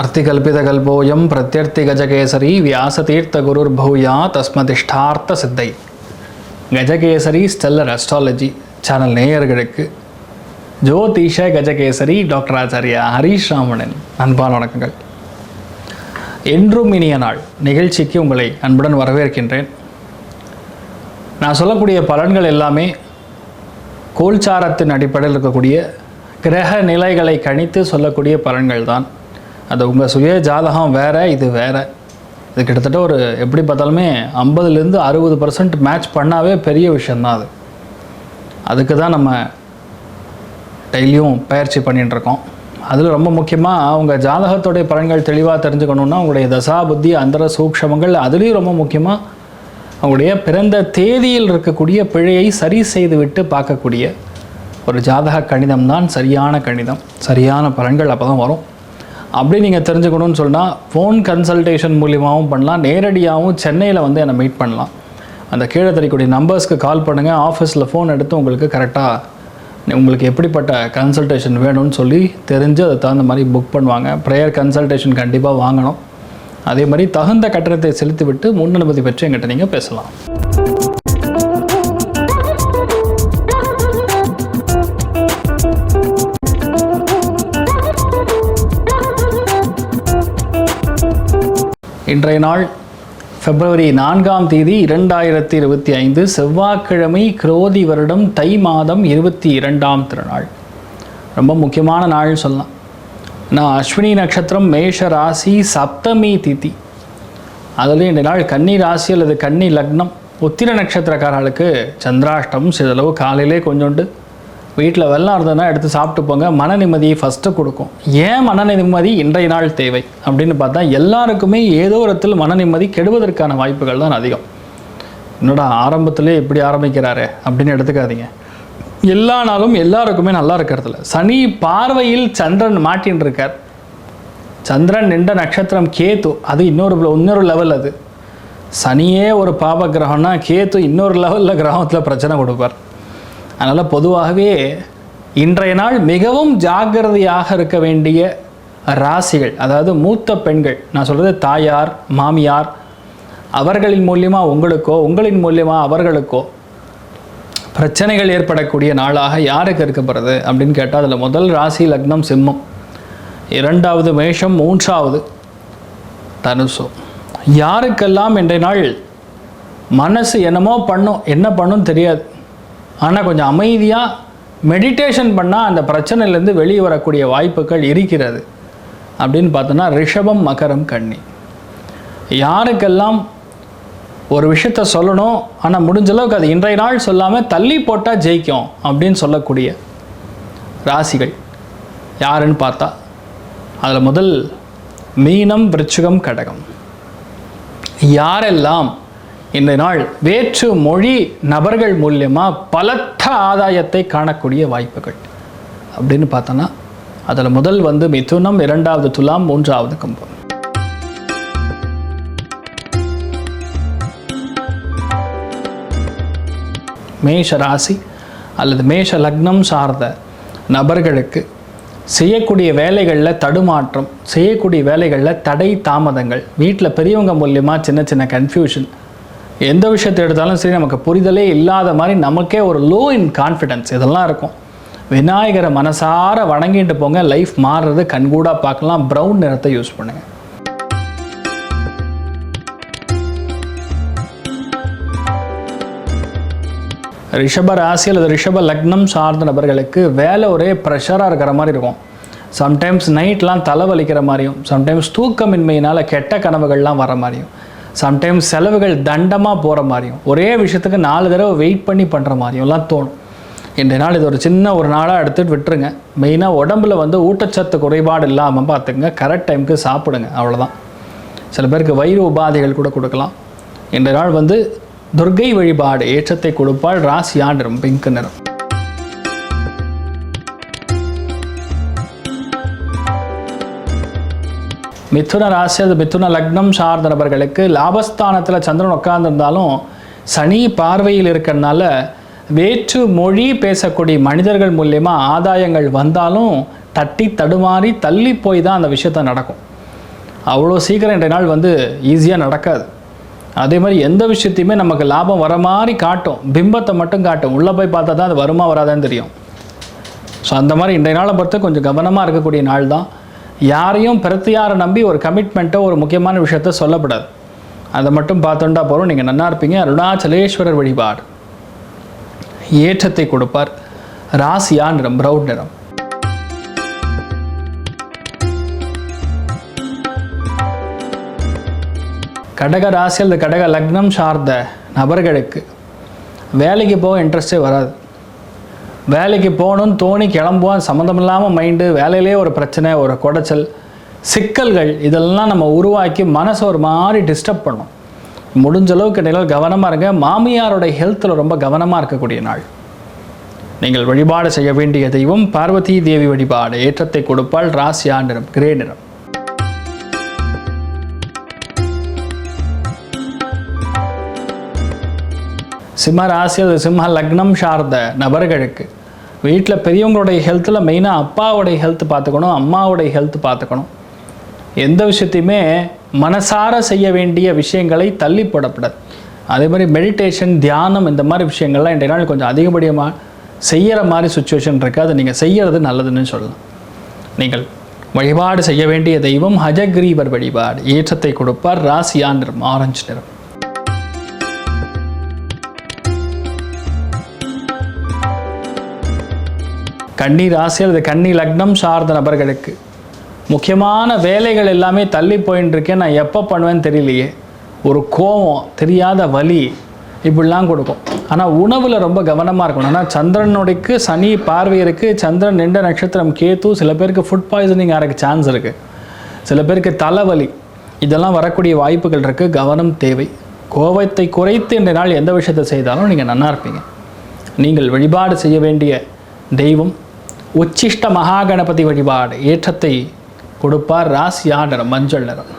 அர்த்திகல்பிதகல்போயம் பிரத்யர்த்தி கஜகேசரி வியாசதீர்த்த குருர் பௌயா தஸ்மதிஷ்டார்த்த சித்தை கஜகேசரி ஸ்டெல்லர் அஸ்ட்ராலஜி சேனல் நேயர்களுக்கு. ஜோதிஷ கஜகேசரி டாக்டர் ஆச்சாரியா ஹரீஷ் அன்பான வணக்கங்கள். என்றும் இனிய நாள். நிகழ்ச்சிக்கு உங்களை அன்புடன் வரவேற்கின்றேன். நான் சொல்லக்கூடிய பலன்கள் எல்லாமே கோல்சாரத்தின் அடிப்படையில் இருக்கக்கூடிய கிரக நிலைகளை கணித்து சொல்லக்கூடிய பலன்கள் தான் அது உங்கள் சுய ஜாதகம் வேறு இது வேறு. இது கிட்டத்தட்ட ஒரு எப்படி பார்த்தாலுமே ஐம்பதுலேருந்து அறுபது பர்சன்ட் மேட்ச் பண்ணாவே பெரிய விஷயந்தான் அது. அதுக்கு தான் நம்ம டெய்லியும் பயிற்சி பண்ணிகிட்டுருக்கோம் அதில் ரொம்ப முக்கியமாக உங்கள் ஜாதகத்துடைய பலன்கள் தெளிவாக தெரிஞ்சுக்கணுன்னா உங்களுடைய தசா புத்தி அந்தர சூக்ஷமங்கள் அதுலேயும் ரொம்ப முக்கியமாக அவங்களுடைய பிறந்த தேதியில் இருக்கக்கூடிய பிழையை சரி செய்து விட்டு பார்க்கக்கூடிய ஒரு ஜாதக கணிதம் தான் சரியான கணிதம். சரியான பலன்கள் அப்போ தான் வரும். அப்படி நீங்கள் தெரிஞ்சுக்கணும்னு சொன்னால் ஃபோன் கன்சல்டேஷன் மூலியமாகவும் பண்ணலாம். நேரடியாகவும் சென்னையில் வந்து என்னை மீட் பண்ணலாம். அந்த கீழே தெரியக்கூடிய நம்பர்ஸ்க்கு கால் பண்ணுங்கள் ஆஃபீஸில் ஃபோன் எடுத்து உங்களுக்கு கரெக்டாக உங்களுக்கு எப்படிப்பட்ட கன்சல்டேஷன் வேணும்னு சொல்லி தெரிஞ்சு அதை தகுந்த மாதிரி புக் பண்ணுவாங்க. ப்ரேயர் கன்சல்டேஷன் கண்டிப்பாக வாங்கணும். அதே மாதிரி தகுந்த கட்டணத்தை செலுத்திவிட்டு முன்னனுமதி பெற்று எங்கிட்ட நீங்கள் பேசலாம். இன்றைய நாள் பிப்ரவரி நான்காம் தேதி இரண்டாயிரத்தி இருபத்தி ஐந்து செவ்வாய்க்கிழமை குரோதி வருடம் தை மாதம் இருபத்தி இரண்டாம் திருநாள். ரொம்ப முக்கியமான நாள் சொல்லலாம். நான் அஸ்வினி நட்சத்திரம் மேஷ ராசி சப்தமி திதி. அதுலேயும் இந்த நாள் கன்னி ராசி அல்லது கன்னி லக்னம். உத்திர நட்சத்திரக்காரர்களுக்கு சந்திராஷ்டம் சிறிதளவு காலையிலே கொஞ்சோண்டு. வீட்டில் வெள்ளம் இருந்ததுன்னா எடுத்து சாப்பிட்டு போங்க. மன நிம்மதியை ஃபஸ்ட்டு கொடுக்கும். ஏன் மன நிம்மதி இன்றைய நாள் தேவை? அப்படின்னு பார்த்தா எல்லாருக்குமே ஏதோ இடத்தில் மன நிம்மதி கெடுவதற்கான வாய்ப்புகள் தான் அதிகம். என்னடா ஆரம்பத்திலே இப்படி ஆரம்பிக்கிறாரு அப்படின்னு எடுத்துக்காதீங்க. எல்லா நாளும் எல்லாருக்குமே நல்லா இருக்கிறதில்ல சனி பார்வையில் சந்திரன் மாட்டின்னு இருக்கார். சந்திரன் நின்ற நட்சத்திரம் கேத்து அது இன்னொரு இன்னொரு லெவல் அது. சனியே ஒரு பாப கிரகம்னா கேத்து இன்னொரு லெவலில் கிரகத்தில் பிரச்சனை கொடுப்பார். அதனால் பொதுவாகவே இன்றைய நாள் மிகவும் ஜாக்கிரதையாக இருக்க வேண்டிய ராசிகள் அதாவது மூத்த பெண்கள் நான் சொல்கிறது தாயார் மாமியார் அவர்களின் மூலியமாக உங்களுக்கோ உங்களின் மூலியமாக அவர்களுக்கோ பிரச்சனைகள் ஏற்படக்கூடிய நாளாக யாருக்கு இருக்கப்படுறது அப்படின்னு கேட்டால் அதில் முதல் ராசி லக்னம் சிம்மம். இரண்டாவது மேஷம் மூன்றாவது தனுசு. யாருக்கெல்லாம் இன்றைய நாள் மனசு என்னமோ பண்ணும் என்ன பண்ணும் தெரியாது. ஆனால் கொஞ்சம் அமைதியாக மெடிடேஷன் பண்ணால் அந்த பிரச்சனையிலேருந்து வெளியே வரக்கூடிய வாய்ப்புகள் இருக்கிறது. அப்படின்னு பார்த்தோன்னா ரிஷபம் மகரம் கன்னி. யாருக்கெல்லாம் ஒரு விஷயத்த சொல்லணும் ஆனால் முடிஞ்ச அளவுக்கு அது இன்றைய நாள் சொல்லாமல் தள்ளி போட்டால் ஜெயிக்கும் அப்படின்னு சொல்லக்கூடிய ராசிகள் யாருன்னு பார்த்தா அதில் முதல் மீனம் விருச்சிகம் கடகம். யாரெல்லாம் இந்த நாள் வேற்று மொழி நபர்கள் மூலியமாக பலத்த ஆதாயத்தை காணக்கூடிய வாய்ப்புகள். அப்படின்னு பார்த்தோன்னா அதில் முதல் வந்து மிதுனம் இரண்டாவது துலாம் மூன்றாவது கும்பம். மேஷ ராசி அல்லது மேஷ லக்னம் சார்ந்த நபர்களுக்கு செய்யக்கூடிய வேலைகளில் தடுமாற்றம் செய்யக்கூடிய வேலைகளில் தடை தாமதங்கள் வீட்டில் பெரியவங்க மூலியமாக சின்ன சின்ன கன்ஃபியூஷன் எந்த விஷயத்தை எடுத்தாலும் சரி நமக்கு புரிதலே இல்லாத மாதிரி நமக்கே ஒரு லோ இன் கான்ஃபிடென்ஸ் இதெல்லாம் இருக்கும். விநாயகரை மனசார வணங்கிட்டு போங்க லைஃப் மாறுறது கண்கூடாக பார்க்கலாம் ப்ரௌன் நிறத்தை யூஸ் பண்ணுங்கள் ரிஷப ராசி அல்லது ரிஷப லக்னம் சார்ந்த நபர்களுக்கு வேலை ஒரே ப்ரெஷராக இருக்கிற மாதிரி இருக்கும். சம்டைம்ஸ் நைட்லாம் தலைவலிக்கிற மாதிரியும் சம்டைம்ஸ் தூக்கமின்மையினால் கெட்ட கனவுகள்லாம் வர மாதிரியும். சம்டைம்ஸ் செலவுகள் தண்டமாக போகிற மாதிரியும் ஒரே விஷயத்துக்கு நாலு தடவை வெயிட் பண்ணி பண்ணுற மாதிரியும்லாம் தோணும். இன்றைய நாள் இது ஒரு சின்ன ஒரு நாளாக எடுத்துகிட்டு விட்டுருங்க. மெயினாக உடம்புல வந்து ஊட்டச்சத்து குறைபாடு இல்லாமல் பார்த்துக்குங்க. கரெக்ட் டைமுக்கு சாப்பிடுங்க அவ்வளோதான் சில பேருக்கு வயிறு உபாதைகள் கூட கொடுக்கலாம். இன்றைய நாள் வந்து துர்கை வழிபாடு ஏற்றத்தை கொடுப்பால் ராசி நிறம் பிங்க் நிறம். மிதுன ராசி அது மிதுன லக்னம் சார்ந்த நபர்களுக்கு லாபஸ்தானத்தில் சந்திரன் உட்கார்ந்துருந்தாலும் சனி பார்வையில் இருக்கிறதுனால வேற்று மொழி பேசக்கூடிய மனிதர்கள் மூலயமா ஆதாயங்கள் வந்தாலும் தட்டி தடுமாறி தள்ளி போய் தான் அந்த விஷயத்த நடக்கும். அவ்வளோ சீக்கிரம் இன்றைய நாள் வந்து ஈஸியாக நடக்காது. அதே மாதிரி எந்த விஷயத்தையுமே நமக்கு லாபம் வர மாதிரி காட்டும். பிம்பத்தை மட்டும் காட்டும். உள்ளே போய் பார்த்தா தான் அது வருமா வராதான்னு தெரியும். ஸோ அந்த மாதிரி இன்றைய நாளை பொறுத்து கொஞ்சம் கவனமாக இருக்கக்கூடிய நாள் தான். யாரையும் பிரத்தியாரை நம்பி ஒரு கமிட்மெண்ட்டோ ஒரு முக்கியமான விஷயத்த சொல்லப்படாது. அதை மட்டும் பார்த்தோண்டா போகிறோம் நீங்கள் நன்னா இருப்பீங்க. அருணாச்சலேஸ்வரர் வழிபாடு. ஏற்றத்தை கொடுப்பார். ராசியா நிறம் பிரவுன் நிறம். கடக ராசி அல்லது கடக லக்னம் சார்ந்த நபர்களுக்கு வேலைக்கு போக இன்ட்ரெஸ்டே வராது. வேலைக்கு போகணும்னு தோணி கிளம்புவான் சம்மந்தம் இல்லாமல் மைண்டு வேலையிலே ஒரு பிரச்சனை ஒரு குடைச்சல் சிக்கல்கள் இதெல்லாம் நம்ம உருவாக்கி மனசை ஒரு மாதிரி டிஸ்டர்ப் பண்ணும். முடிஞ்ச அளவுக்கு நிழல் கவனமாக இருங்க. மாமியாரோட ஹெல்த்தில் ரொம்ப கவனமாக இருக்கக்கூடிய நாள். நீங்கள் வழிபாடு செய்ய வேண்டிய தெய்வம் பார்வதி தேவி வழிபாடு. ஏற்றத்தை கொடுப்பால் ராசியா நிறம் கிரே நிறம். சிம்ம ராசி சிம்ம லக்னம் சார்ந்த நபர்களுக்கு வீட்டில் பெரியவங்களுடைய ஹெல்த்தில் மெயினாக அப்பாவுடைய ஹெல்த் பார்த்துக்கணும் அம்மாவுடைய ஹெல்த் பார்த்துக்கணும். எந்த விஷயத்தையுமே மனசார செய்ய வேண்டிய விஷயங்களை தள்ளி போடப்படாது. அதே மாதிரி மெடிடேஷன் தியானம் இந்த மாதிரி விஷயங்கள்லாம் இன்றைய நாள் கொஞ்சம் அதிகப்படியமாக செய்கிற மாதிரி சுச்சுவேஷன் இருக்குது அதை நீங்கள் செய்கிறது நல்லதுன்னு சொல்லலாம். நீங்கள் வழிபாடு செய்ய வேண்டிய தெய்வம் ஹஜக்ரீவர் வழிபாடு. ஏற்றத்தை கொடுப்பார். ராசியா நிறம் ஆரஞ்சு நிறம். கன்னி ராசி அல்லது கன்னி லக்னம் சார்ந்த நபர்களுக்கு. முக்கியமான வேலைகள் எல்லாமே தள்ளி போயின்னு இருக்கேன் நான் எப்போ பண்ணுவேன்னு தெரியலையே. ஒரு கோவம் தெரியாத வலி இப்படிலாம் கொடுக்கும். ஆனால் உணவில் ரொம்ப கவனமாக இருக்கணும். ஆனால் சந்திரனுடைக்கு சனி பார்வை இருக்குது சந்திரன் நின்ற நட்சத்திரம் கேத்து சில பேருக்கு ஃபுட் பாய்சனிங் ஆகிறக்கு சான்ஸ் இருக்குது சில பேருக்கு தலைவலி இதெல்லாம் வரக்கூடிய வாய்ப்புகள் இருக்குது கவனம் தேவை. கோபத்தை குறைத்து இந்த நாள் எந்த விஷயத்தை செய்தாலும் நீங்கள் நல்லா இருப்பீங்க. நீங்கள் வழிபாடு செய்ய வேண்டிய தெய்வம் உச்சிஷ்ட மகாகணபதி வழிபாடு ஏற்றத்தை கொடுப்பார் ராசியா நிறம் மஞ்சள் நிறம்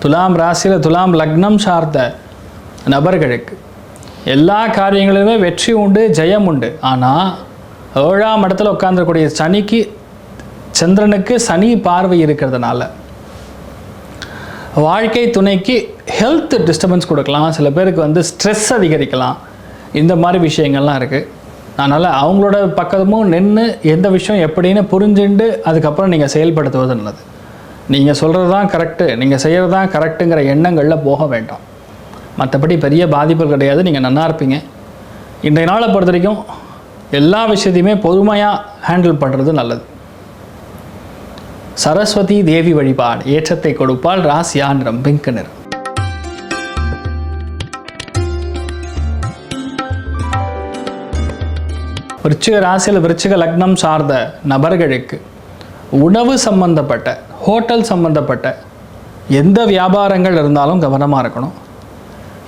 துலாம் ராசியில் துலாம் லக்னம் சார்ந்த நபர்களுக்கு எல்லா காரியங்களிலுமே வெற்றி உண்டு ஜெயம் உண்டு. ஆனால் ஏழாம் இடத்துல உட்காந்துருக்கூடிய சனிக்கு சந்திரனுக்கு சனி பார்வை இருக்கிறதுனால வாழ்க்கை துணைக்கு ஹெல்த் டிஸ்டர்பன்ஸ் கொடுக்கலாம். சில பேருக்கு வந்து ஸ்ட்ரெஸ் அதிகரிக்கலாம். இந்த மாதிரி விஷயங்கள்லாம் இருக்குது அதனால் அவங்களோட பக்கமும் நின்று எந்த விஷயம் எப்படின்னு புரிஞ்சுண்டு அதுக்கப்புறம் நீங்கள் செயல்படுத்துவது நல்லது. நீங்கள் சொல்கிறது தான் கரெக்டு நீங்கள் செய்கிறது தான் கரெக்டுங்கிற எண்ணங்களில் போக வேண்டாம். மற்றபடி பெரிய பாதிப்புகள் கிடையாது. நீங்கள் நல்லா இருப்பீங்க. இன்றைய நாளை பொறுத்த வரைக்கும் எல்லா விஷயத்தையுமே பொறுமையாக ஹேண்டில் பண்ணுறது நல்லது. சரஸ்வதி தேவி வழிபாடு ஏற்றத்தை கொடுப்பால் ராசியா நிறம் பிங்க் நிறம் விருச்சிக ராசியில் விருச்சிக லக்னம் சார்ந்த நபர்களுக்கு உணவு சம்பந்தப்பட்ட ஹோட்டல் சம்பந்தப்பட்ட எந்த வியாபாரங்கள் இருந்தாலும் கவனமாக இருக்கணும்.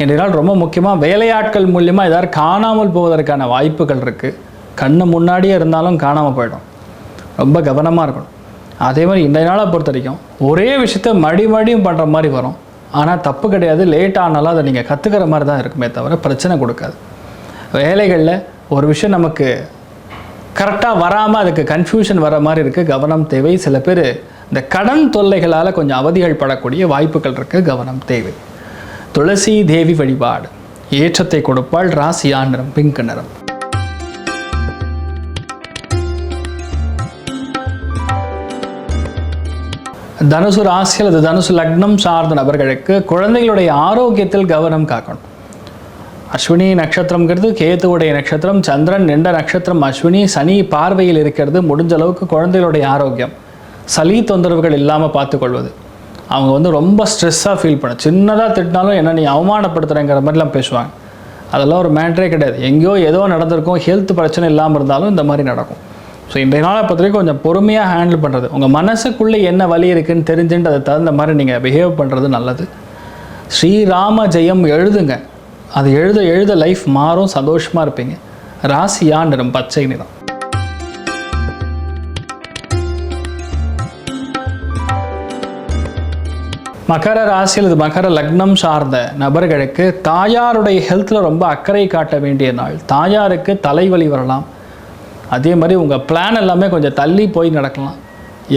என்றால் ரொம்ப முக்கியமாக வேலையாட்கள் மூலியமாக ஏதாவது காணாமல் போவதற்கான வாய்ப்புகள் இருக்குது கண்ணு முன்னாடியே இருந்தாலும் காணாமல் போயிடும். ரொம்ப கவனமாக இருக்கணும். அதே மாதிரி இன்றைய நாளை பொறுத்த வரைக்கும் ஒரே விஷயத்த மடி மடியும் பண்ணுற மாதிரி வரும். ஆனால் தப்பு கிடையாது லேட் ஆனாலும் அதை நீங்கள் கற்றுக்கிற மாதிரி தான் இருக்குமே தவிர பிரச்சனை கொடுக்காது. வேலைகளில் ஒரு விஷயம் நமக்கு கரெக்டாக வராமல் அதுக்கு கன்ஃபியூஷன் வர மாதிரி இருக்குது கவனம் தேவை. சில பேர் இந்த கடன் தொல்லைகளால் கொஞ்சம் அவதிகள் படக்கூடிய வாய்ப்புகள் இருக்குது கவனம் தேவை. துளசி தேவி வழிபாடு. ஏற்றத்தை கொடுப்பால் ராசியா நிறம் பிங்க் நிறம். தனுசு ராசி அல்லது தனுசு லக்னம் சார்ந்த நபர்களுக்கு குழந்தைகளுடைய ஆரோக்கியத்தில் கவனம் காக்கணும். அஸ்வினி நட்சத்திரம்ங்கிறது கேத்துவுடைய நட்சத்திரம் சந்திரன் நின்ற நட்சத்திரம் அஸ்வினி சனி பார்வையில் இருக்கிறது முடிஞ்ச அளவுக்கு குழந்தைகளுடைய ஆரோக்கியம். சளி தொந்தரவுகள் இல்லாமல் பார்த்துக்கொள்வது. அவங்க வந்து ரொம்ப ஸ்ட்ரெஸ்ஸாக ஃபீல் பண்ண சின்னதாக திட்டினாலும் என்ன நீ அவமானப்படுத்துகிறேங்கிற மாதிரிலாம் பேசுவாங்க. அதெல்லாம் ஒரு மேட்ரே கிடையாது. எங்கேயோ ஏதோ நடந்திருக்கும் ஹெல்த் பிரச்சனை இல்லாமல் இருந்தாலும் இந்த மாதிரி நடக்கும். ஸோ இன்றைய நாளை பொறுத்த வரைக்கும் கொஞ்சம் பொறுமையாக ஹேண்டில் பண்ணுறது உங்கள் மனசுக்குள்ளே என்ன வழி இருக்குன்னு தெரிஞ்சுட்டு அதை தகுந்த மாதிரி நீங்கள் பிஹேவ் பண்ணுறது நல்லது. ஸ்ரீராம ஜெயம் எழுதுங்க. அது எழுத எழுத லைஃப் மாறும் சந்தோஷமாக இருப்பீங்க. ராசியா நிறம்? பச்சை நிறம். மகர ராசி அல்லது மகர லக்னம் சார்ந்த நபர்களுக்கு தாயாருடைய ஹெல்த்தில் ரொம்ப அக்கறை காட்ட வேண்டிய நாள். தாயாருக்கு தலைவலி வரலாம். அதே மாதிரி உங்கள் பிளான் எல்லாமே கொஞ்சம் தள்ளி போய் நடக்கலாம்.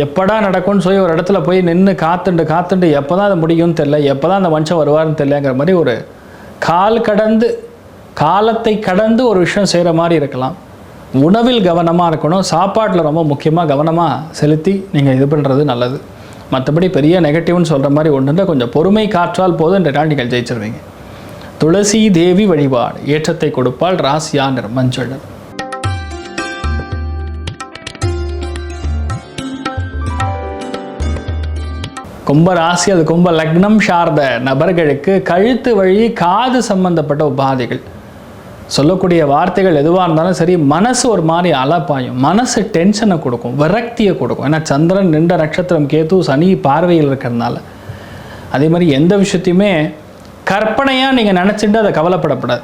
எப்படா நடக்கும்னு சொல்லி ஒரு இடத்துல போய் நின்று காத்துண்டு காத்துண்டு எப்போ தான் அது முடியும்னு தெரில எப்போ தான் அந்த மனுஷன் வருவார்னு தெரியலங்கிற மாதிரி ஒரு கால் கடந்து காலத்தை கடந்து ஒரு விஷயம் செய்கிற மாதிரி இருக்கலாம். உணவில் கவனமாக இருக்கணும். சாப்பாட்டில் ரொம்ப முக்கியமாக கவனமாக செலுத்தி நீங்கள் இது பண்ணுறது நல்லது. மற்றபடி பெரிய நெகட்டிவ்னு சொல்கிற மாதிரி ஒன்று கொஞ்சம் பொறுமை காற்றால் போதும் இந்த நாள் நீங்கள் ஜெயிச்சிருவீங்க. துளசி தேவி வழிபாடு ஏற்றத்தை கொடுப்பால் ராசியா நிறம் கும்ப ராசி அது கும்ப லக்னம் சார்ந்த நபர்களுக்கு கழுத்து வழி காது சம்பந்தப்பட்ட உபாதைகள். சொல்லக்கூடிய வார்த்தைகள் எதுவாக இருந்தாலும் சரி மனசு ஒரு மாதிரி அலப்பாயும் மனசு டென்ஷனை கொடுக்கும் விரக்தியை கொடுக்கும். ஏன்னா சந்திரன் நின்ற நட்சத்திரம் கேது சனி பார்வையில் இருக்கிறதுனால. அதே மாதிரி எந்த விஷயத்தையுமே கற்பனையாக நீங்கள் நினச்சிட்டு அதை கவலைப்படப்படாது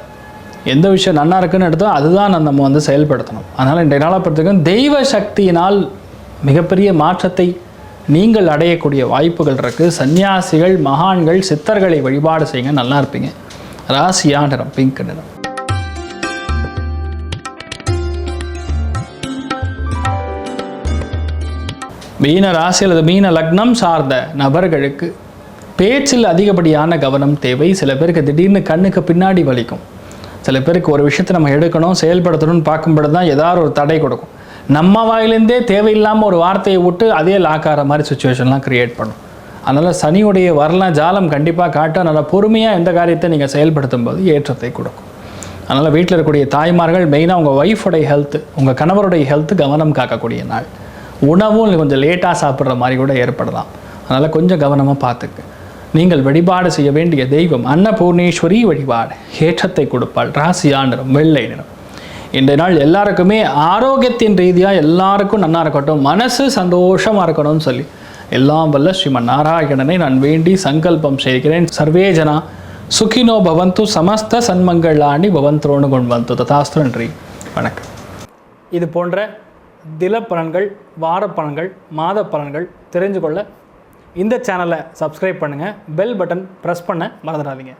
எந்த விஷயம் நன்னா இருக்குன்னு எடுத்தோ அதுதான் நம்ம வந்து செயல்படுத்தணும். அதனால் இன்றைய நாளை பொறுத்தவரைக்கும் தெய்வ சக்தியினால் மிகப்பெரிய மாற்றத்தை நீங்கள் அடையக்கூடிய வாய்ப்புகள் இருக்குது சன்னியாசிகள் மகான்கள் சித்தர்களை வழிபாடு செய்யுங்க. நல்லா இருப்பீங்க. ராசியா நிறம் பிங்க் நிறம் மீன ராசி அல்லது மீன லக்னம் சார்ந்த நபர்களுக்கு பேச்சில் அதிகப்படியான கவனம் தேவை. சில பேருக்கு திடீர்னு கண்ணுக்கு பின்னாடி வலிக்கும். சில பேருக்கு ஒரு விஷயத்தை நம்ம எடுக்கணும் செயல்படுத்தணும்னு பார்க்கும்போது தான் ஏதாவது ஒரு தடை கொடுக்கும். நம்ம வாயிலேருந்தே தேவையில்லாமல் ஒரு வார்த்தையை விட்டு அதே லாக் ஆகிற மாதிரி சுச்சுவேஷன்லாம் கிரியேட் பண்ணும். அதனால் சனியுடைய வரலாம் ஜாலம் கண்டிப்பாக காட்ட நல்லா பொறுமையாக எந்த காரியத்தை நீங்கள் செயல்படுத்தும் போது ஏற்றத்தை கொடுக்கும். அதனால் வீட்டில் இருக்கக்கூடிய தாய்மார்கள் மெயினாக உங்கள் ஒய்ஃபுடைய ஹெல்த்து உங்கள் கணவருடைய ஹெல்த்து கவனம் காக்கக்கூடிய நாள். உணவும் கொஞ்சம் லேட்டாக சாப்பிட்ற மாதிரி கூட ஏற்படலாம். அதனால் கொஞ்சம் கவனமாக பார்த்துக்கு. நீங்கள் வழிபாடு செய்ய வேண்டிய தெய்வம் அன்னபூர்ணேஸ்வரி வழிபாடு. ஏற்றத்தை கொடுப்பாள். ராசி நிறம் வெள்ளை நிறம். இன்றைய நாள் எல்லாருக்குமே ஆரோக்கியத்தின் ரீதியாக எல்லாருக்கும் நல்லா இருக்கட்டும் மனசு சந்தோஷமாக இருக்கணும்னு சொல்லி. எல்லாம் வல்ல ஸ்ரீமன் நாராயணனை நான் வேண்டி சங்கல்பம் செய்கிறேன். சர்வேஜனா சுகினோ பவந்து சமஸ்த சன்மங்களாணி பவந்தோனு கொண்டு ததாஸ்து நன்றி. வணக்கம். இது போன்ற தில பலன்கள் வார பலன்கள் மாத பலன்கள் தெரிஞ்சு கொள்ள இந்த சேனலை சப்ஸ்கிரைப் பண்ணுங்கள் பெல் பட்டன் ப்ரெஸ் பண்ண மறந்துடாதீங்க.